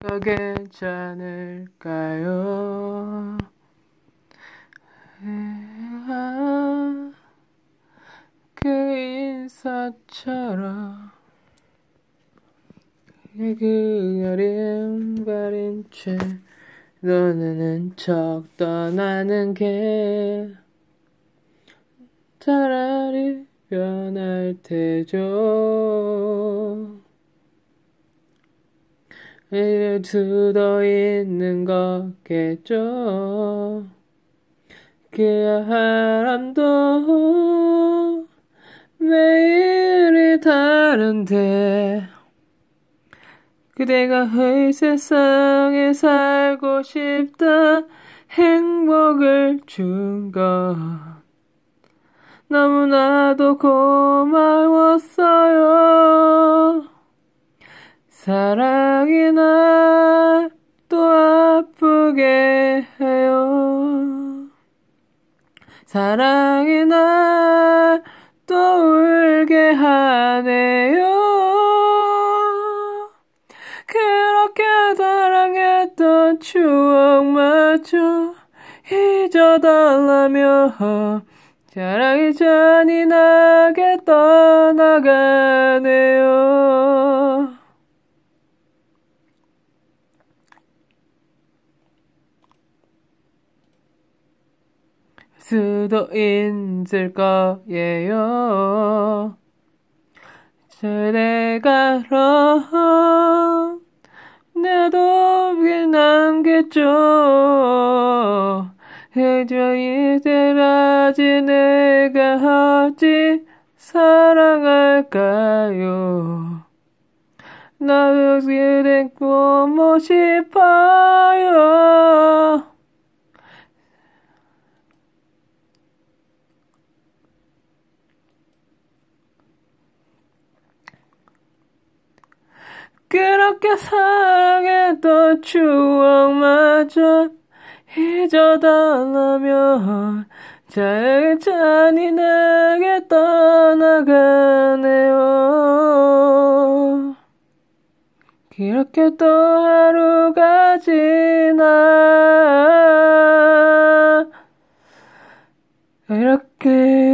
더 괜찮을까요? 그 인사처럼 그 어린 발인 채 너는 척 떠나는 게 차라리 변할 테죠. 이를 두더 있는 거겠죠. 그 사람도 매일이 다른데 그대가 이 세상에 살고 싶다 행복을 준 것. 너무나도 고마웠어요. 사랑 아프게 해요 사랑이 날 또 울게 하네요 그렇게 사랑했던 추억마저 잊어달라며 사랑이 잔인하게 떠나가네요. 수도 있을 거예요. 저래가러 나도 남겠죠. 해줘 이제라지 내가 어찌 사랑할까요? 나도 그대 보고 싶어요. 그렇게 사랑했던 추억마저 잊어달라면 잘 잔인하게 떠나가네요. 그렇게 또 하루가 지나 이렇게요.